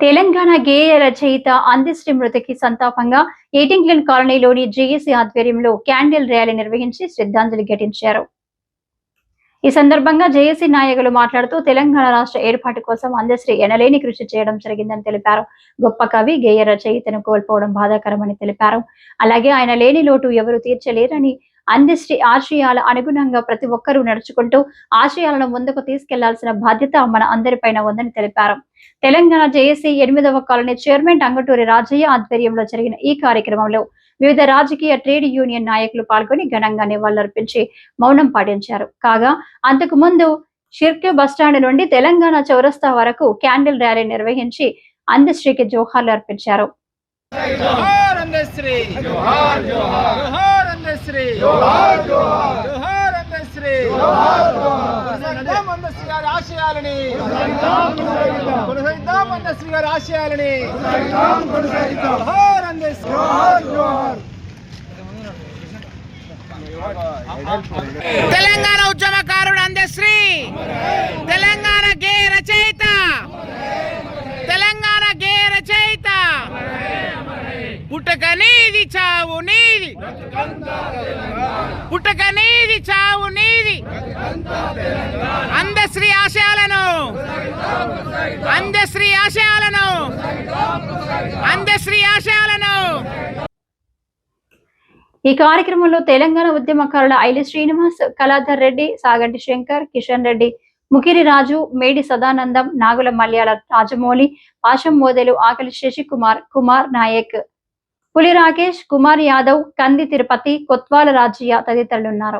తెలంగాణ గేయ రచయిత అందిశ్రీ మృతికి సంతాపంగా ఈటింగ్లన్ కాలనీలోని జేఏసీ ఆధ్వర్యంలో క్యాండిల్ ర్యాలీ నిర్వహించి శ్రద్ధాంజలి ఘటించారు. ఈ సందర్భంగా జేఏసీ నాయకులు మాట్లాడుతూ తెలంగాణ రాష్ట్ర ఏర్పాటు కోసం అందశ్రీ ఎనలేని కృషి చేయడం జరిగిందని తెలిపారు. గొప్ప కవి గేయ రచయితను కోల్పోవడం బాధాకరమని తెలిపారు. అలాగే ఆయన లేని లోటు ఎవరు తీర్చలేరని అందశ్రీ ఆశయాల అనుగుణంగా ప్రతి ఒక్కరూ నడుచుకుంటూ ఆశయాలను ముందుకు తీసుకెళ్ళాల్సిన బాధ్యత మన అందరిపైన ఉందని తెలిపారు. తెలంగాణ జేఏసీ ఎనిమిదవ కాలనీ చైర్మన్ అంగటూరి రాజయ్య ఆధ్వర్యంలో జరిగిన ఈ కార్యక్రమంలో వివిధ రాజకీయ ట్రేడ్ యూనియన్ నాయకులు పాల్గొని ఘనంగా నివాళులర్పించి మౌనం పాటించారు. కాగా అంతకు ముందు షిర్కే బస్టాండ్ నుండి తెలంగాణ చౌరస్తా వరకు క్యాండిల్ ర్యాలీ నిర్వహించి అందశ్రీకి జోహార్లు అర్పించారు. జోహార్ అందశ్రీ! జోహార్ జోహార్! జోహార్ అందశ్రీ! జోహార్ జోహార్ జోహార్ అందశ్రీ జోహార్ జోహార్ కొనసాగిద్దాం గారి ఆశయాలని కొనసాగిద్దాం అందశ్రీ గారి ఆశయాలని తెలంగాణ ఉద్యమకారుడు అందశ్రీ. తెలంగాణ గే రచయిత తెలంగాణ గే రచయిత పుట్టక నీది చావు నీది. పుట్టక నీది చావు నీది. అందశ్రీ ఆశయాలను. అందశ్రీ ఆశయాలను. అందశ్రీ ఆశయాలను. ఈ కార్యక్రమంలో తెలంగాణ ఉద్యమకారుల ఐలి శ్రీనివాస్ కళాధర్ రెడ్డి సాగంటి శంకర్ కిషన్ రెడ్డి ముకిరి రాజు మేడి సదానందం నాగుల మల్యాల రాజమౌళి పాశం మోదెలు ఆకలి శశికుమార్ కుమార్ నాయక్. పులి రాకేష్ కుమార్ యాదవ్ కంది తిరుపతి కొత్వాల రాజయ్య తదితరులున్నారు.